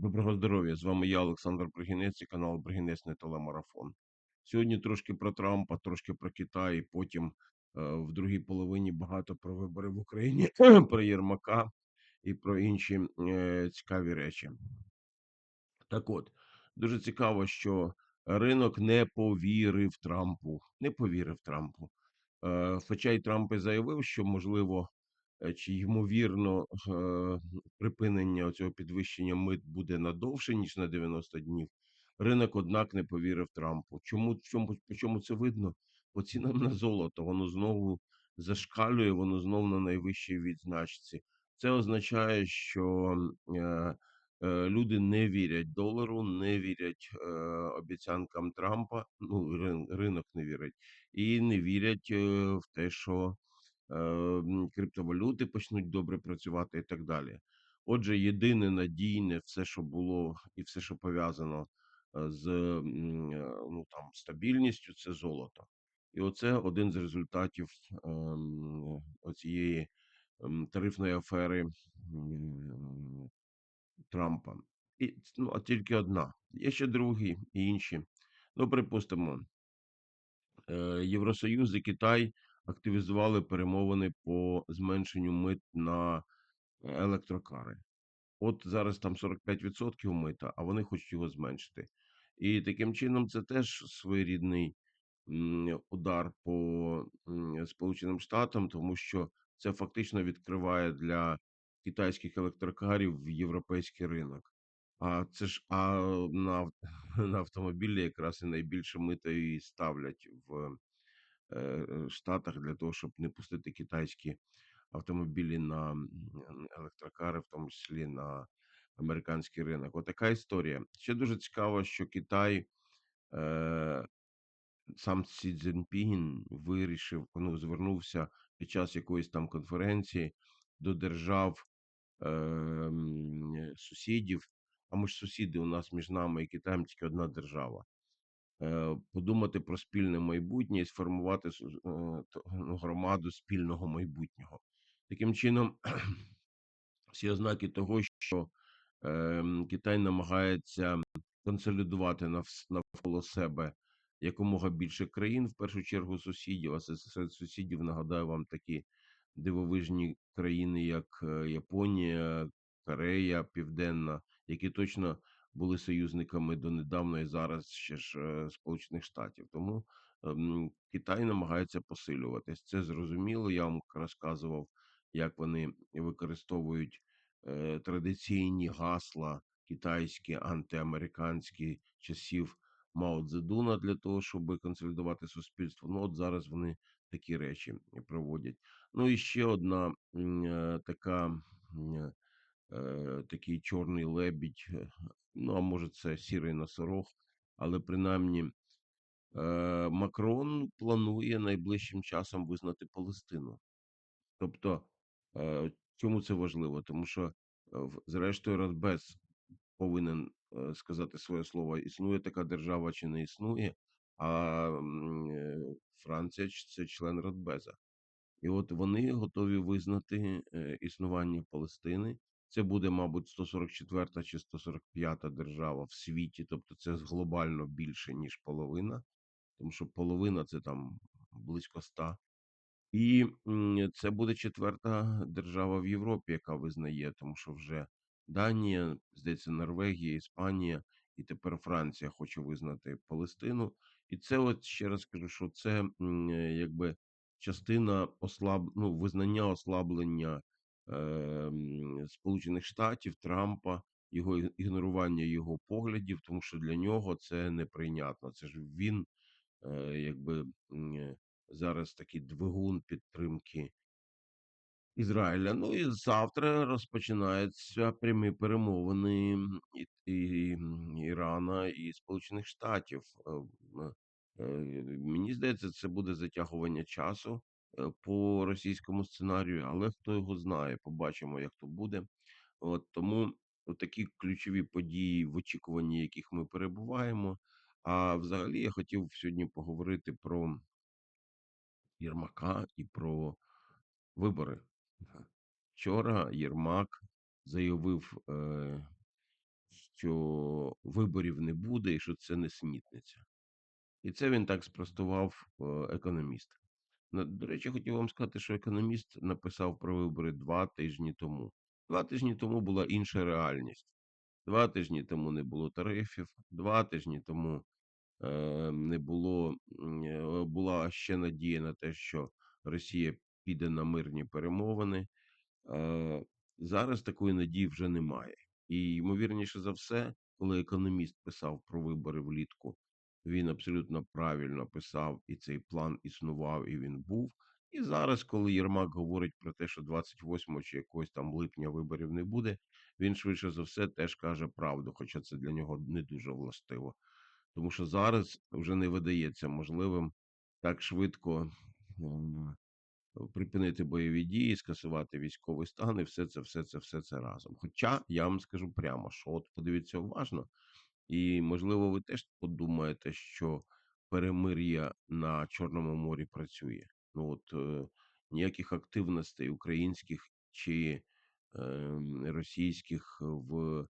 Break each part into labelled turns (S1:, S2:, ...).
S1: Доброго здоров'я! З вами я, Олександр Бригінець і канал Бригінець не телемарафон. Сьогодні трошки про Трампа, трошки про Китай, і потім е, в другій половині багато про вибори в Україні, про Єрмака і про інші е, цікаві речі. Так от, дуже цікаво, що ринок не повірив Трампу. Не повірив Трампу. Е, Хоча й Трамп і заявив, що можливо чи ймовірно е, припинення цього підвищення мит буде надовше ніж на 90 днів. Ринок, однак, не повірив Трампу. Чому чому чому це видно? По цінам на золото воно знову зашкалює, воно знову на найвищій відзначці. Це означає, що е, е, люди не вірять долару, не вірять е, обіцянкам Трампа. Ну рин- ринок не вірить, і не вірять е, в те, що е, криптовалюти почнуть добре працювати і так далі. Отже, єдине надійне, все, що було, і все, що пов'язано е, з е, ну там стабільністю, це золото. І оце один з результатів оцієї тарифної афери Трампа. І ну, а тільки одна. Є ще другі і інші. Ну, припустимо, е, Євросоюз і Китай активізували перемовини по зменшенню мит на електрокари. От зараз там 45% мита, а вони хочуть його зменшити. І таким чином це теж своєрідний удар по Сполученим Штатам, тому що це фактично відкриває для китайських електрокарів європейський ринок. А це ж а на, на автомобілі якраз і найбільше мита і ставлять в е, е, Штатах для того, щоб не пустити китайські автомобілі на електрокари, в тому числі на американський ринок. Отака історія. Ще дуже цікаво, що Китай, е, сам Сі Цзіньпін вирішив, ну, звернувся під час якоїсь там конференції до держав е, сусідів. А ми ж сусіди, у нас між нами і Китаєм тільки одна держава. Е, подумати про спільне майбутнє і сформувати е, ну, громаду спільного майбутнього. Таким чином, всі ознаки того, що ем, Китай намагається консолідувати навколо себе якомога більше країн, в першу чергу сусідів. А серед сусідів нагадаю вам такі дивовижні країни, як е, Японія, Корея Південна, які точно були союзниками донедавна і зараз ще ж е, Сполучених Штатів. Тому ем, Китай намагається посилюватись. Це зрозуміло. Я вам розказував, як вони використовують е, традиційні гасла китайські, антиамериканські часів Мао Цзедуна для того, щоб консолідувати суспільство. Ну от зараз вони такі речі проводять. Ну і ще одна е, така. Такий чорний лебідь, ну а може це сірий носорог, але принаймні е, Макрон планує найближчим часом визнати Палестину. Тобто, е, чому це важливо? Тому що, е, зрештою, Радбез повинен сказати своє слово: існує така держава чи не існує, а Франція це член Радбеза. І от вони готові визнати існування Палестини. Це буде, мабуть, 144 чи 145 держава в світі, тобто це глобально більше, ніж половина, тому що половина це там близько ста. І це буде четверта держава в Європі, яка визнає, тому що вже Данія, здається, Норвегія, Іспанія і тепер Франція хоче визнати Палестину. І це, от ще раз кажу, що це якби частина ослаб... ну, визнання ослаблення Сполучених Штатів, Трампа, його ігнорування його поглядів, тому що для нього це неприйнятно. Це ж він е, якби е, зараз такий двигун підтримки Ізраїля. Ну і завтра розпочинаються прямі перемовини і, і, Ірана і Сполучених Штатів. Е, Мені здається, це буде затягування часу по російському сценарію, але хто його знає, побачимо, як то буде. От тому такі ключові події, в очікуванні яких ми перебуваємо. А взагалі я хотів сьогодні поговорити про Єрмака і про вибори. Вчора Єрмак заявив, е, що виборів не буде і що це нісенітниця. І це він так спростував е, економіст. До речі, хотів вам сказати, що економіст написав про вибори два тижні тому. Два тижні тому була інша реальність. Два тижні тому не було тарифів, два тижні тому е, не було, е, була ще надія на те, що Росія піде на мирні перемовини. Е, Зараз такої надії вже немає. І ймовірніше за все, коли економіст писав про вибори влітку, він абсолютно правильно писав, і цей план існував, і він був. І зараз, коли Єрмак говорить про те, що 28 чи якогось там липня виборів не буде, він швидше за все теж каже правду, хоча це для нього не дуже властиво. Тому що зараз вже не видається можливим так швидко припинити бойові дії, скасувати військовий стан і все це, все це, все це разом. Хоча я вам скажу прямо, що от подивіться уважно, і можливо, ви теж подумаєте, що перемир'я на Чорному морі працює. Ну от е, ніяких активностей українських чи е, російських в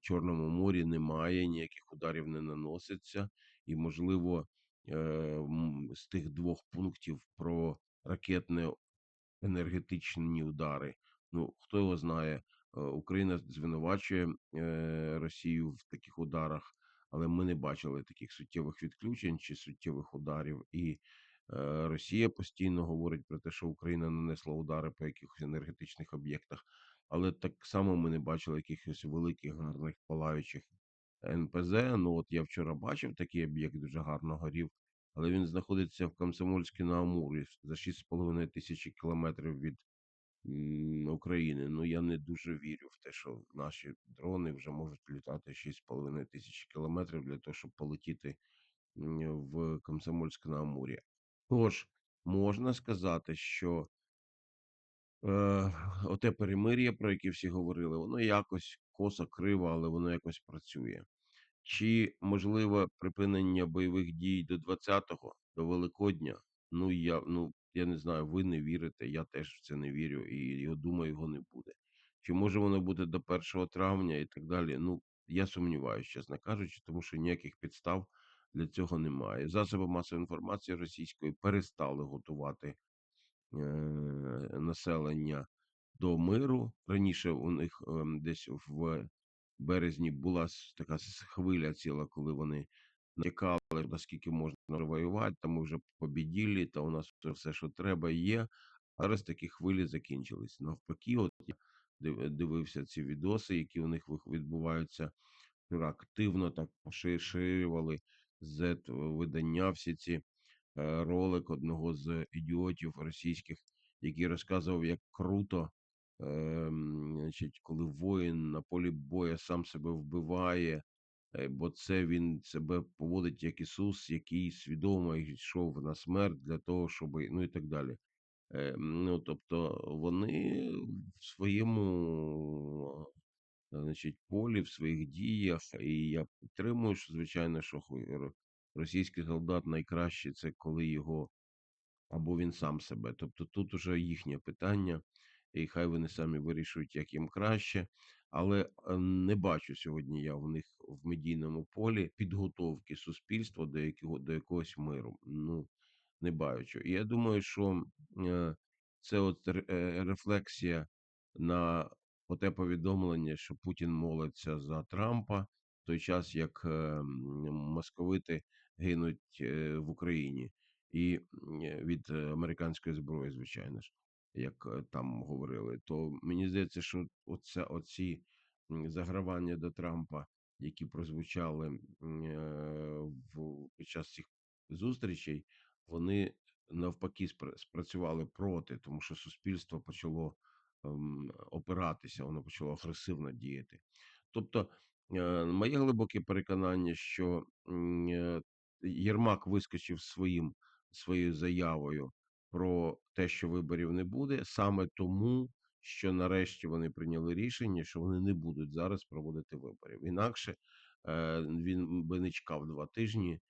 S1: Чорному морі немає, ніяких ударів не наноситься, і можливо. е, З тих двох пунктів про ракетне енергетичні удари. Ну, хто його знає, Україна звинувачує е, Росію в таких ударах, але ми не бачили таких суттєвих відключень чи суттєвих ударів. І е, Росія постійно говорить про те, що Україна нанесла удари по якихось енергетичних об'єктах, але так само ми не бачили якихось великих гарних палаючих НПЗ. Ну от я вчора бачив такий об'єкт, дуже гарно горів, але він знаходиться в Комсомольській на Амурі за 6,5 тисячі кілометрів від України. Ну я не дуже вірю в те, що наші дрони вже можуть літати 6,5 тисячі кілометрів для того, щоб полетіти в Комсомольськ на Амурі. Тож можна сказати, що е, оте перемир'я, про яке всі говорили, воно якось косо криво, але воно якось працює. Чи можливо припинення бойових дій до 20-го, до Великодня? Ну я ну я не знаю, ви не вірите, я теж в це не вірю, і я думаю, його не буде. Чи може воно бути до 1 травня і так далі? Ну я сумніваюся, чесно кажучи, тому що ніяких підстав для цього немає. Засоби масової інформації російської перестали готувати е, населення до миру. Раніше у них ем, десь в березні була така хвиля ціла, коли вони натякали, наскільки можна воювати, та ми вже побіділи, та у нас все, що треба, є. Зараз такі хвилі закінчились. Навпаки, от я дивився ці відоси, які у них відбуваються активно так поширювали з видання всі ці е, ролик одного з ідіотів російських, який розказував, як круто, ем, значить, коли воїн на полі бою сам себе вбиває, е, бо це він себе поводить як Ісус, який свідомо йшов на смерть для того, щоб ну і так далі. Е, ну, тобто вони в своєму е, значить, полі, в своїх діях, і я підтримую, що звичайно, що російський солдат найкраще це коли його або він сам себе. Тобто тут уже їхнє питання, і хай вони самі вирішують, як їм краще. Але е, не бачу сьогодні я в них в медійному полі підготовки суспільства до якого до якогось миру. Ну не бачу. Я думаю, що е, це от е, рефлексія на оте повідомлення, що Путін молиться за Трампа, в той час як московити гинуть в Україні і від американської зброї, звичайно ж, як е, там говорили, то мені здається, що оце оці загравання до Трампа, які прозвучали е, в під час цих зустрічей, вони навпаки спра- спрацювали проти, тому що суспільство почало ем, опиратися, воно почало агресивно діяти. Тобто, е, моє глибоке переконання, що Єрмак вискочив своїм своєю заявою про те, що виборів не буде, саме тому, що нарешті вони прийняли рішення, що вони не будуть зараз проводити виборів. Інакше е, він би не чекав два тижні,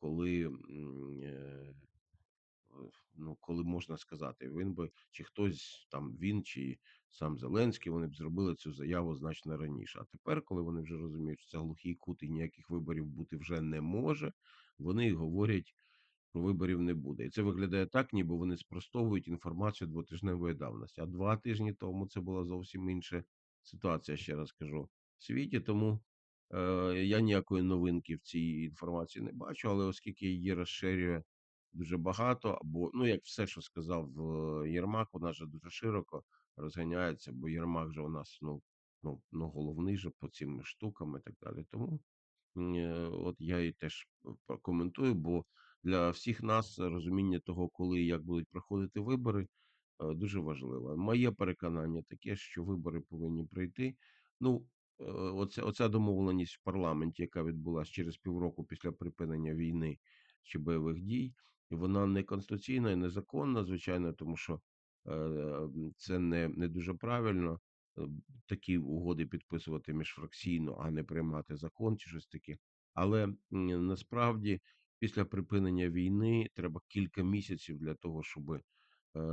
S1: коли е, ну, коли можна сказати, він би чи хтось там він, чи сам Зеленський, вони б зробили цю заяву значно раніше. А тепер, коли вони вже розуміють, що це глухий кут і ніяких виборів бути вже не може, вони говорять, виборів не буде. І це виглядає так, ніби вони спростовують інформацію двотижневої давності. А два тижні тому це була зовсім інша ситуація, ще раз кажу, в світі. Тому е, я ніякої новинки в цій інформації не бачу, але оскільки її розширює дуже багато, або ну як все, що сказав е, Єрмак, вона ж дуже широко розганяється, бо Єрмак же у нас ну, ну, ну головний же по цим штукам і так далі. Тому е, от я і теж прокоментую, бо для всіх нас розуміння того, коли і як будуть проходити вибори, е, дуже важливо. Моє переконання таке, що вибори повинні пройти. Ну, е, оця, оця домовленість в парламенті, яка відбулася через півроку після припинення війни чи бойових дій, вона не конституційна і незаконна, звичайно, тому що е, це не, не дуже правильно. е, Такі угоди підписувати міжфракційно, а не приймати закон чи щось таке. Але насправді після припинення війни треба кілька місяців для того, щоб е,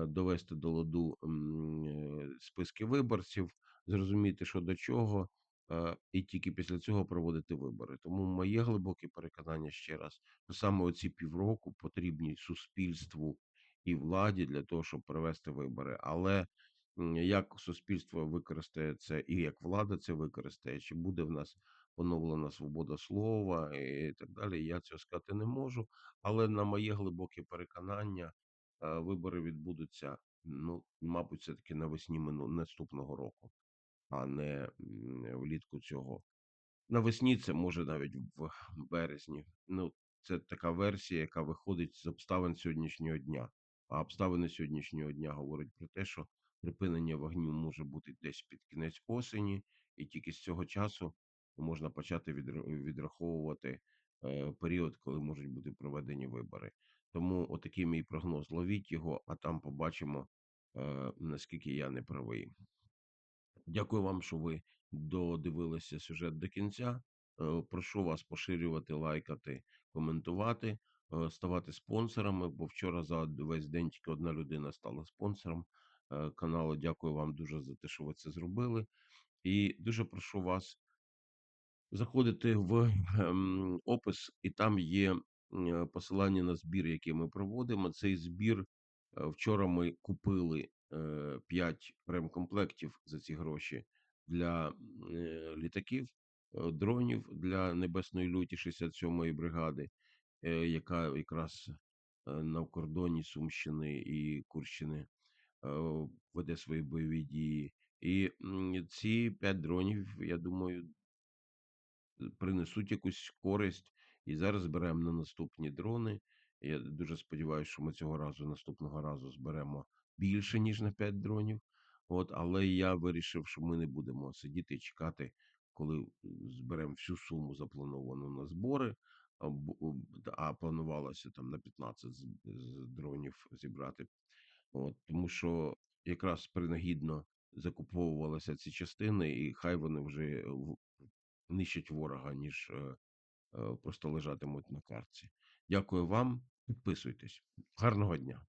S1: довести до ладу е, списки виборців, зрозуміти, що до чого, е, і тільки після цього проводити вибори. Тому моє глибоке переконання ще раз, що саме оці півроку потрібні суспільству і владі для того, щоб провести вибори. Але як суспільство використає це і як влада це використає, чи буде в нас поновлена свобода слова і так далі, я цього сказати не можу. Але на моє глибоке переконання, е, вибори відбудуться, ну, мабуть, все-таки навесні наступного року, а не влітку цього. Навесні це може навіть в березні. Ну, це така версія, яка виходить з обставин сьогоднішнього дня. А обставини сьогоднішнього дня говорять про те, що припинення вогню може бути десь під кінець осені, і тільки з цього часу можна почати відраховувати е, період, коли можуть бути проведені вибори. Тому отакий мій прогноз. Ловіть його, а там побачимо, е, наскільки я не правий. Дякую вам, що ви додивилися сюжет до кінця. Прошу вас поширювати, лайкати, коментувати, ставати спонсорами, бо вчора за весь день тільки одна людина стала спонсором каналу. Дякую вам дуже за те, що ви це зробили. І дуже прошу вас заходити в опис, і там є е, посилання на збір, який ми проводимо. Цей збір е, вчора ми купили е, 5 ремкомплектів за ці гроші для літаків, дронів для небесної люті 67-ї бригади, е, яка якраз е, на кордоні Сумщини і Курщини веде свої бойові дії. І ці 5 дронів, я думаю, принесуть якусь користь. І зараз зберемо на наступні дрони. Я дуже сподіваюся, що ми цього разу, наступного разу, зберемо більше, ніж на 5 дронів. От, але я вирішив, що ми не будемо сидіти і чекати, коли е, зберемо всю суму заплановану на збори. А, планувалося там на 15 з, дронів зібрати. От, тому що якраз принагідно закуповувалися ці частини, і хай вони вже в- нищать ворога, ніж е, е, просто лежатимуть на картці. Дякую вам, підписуйтесь. Гарного дня.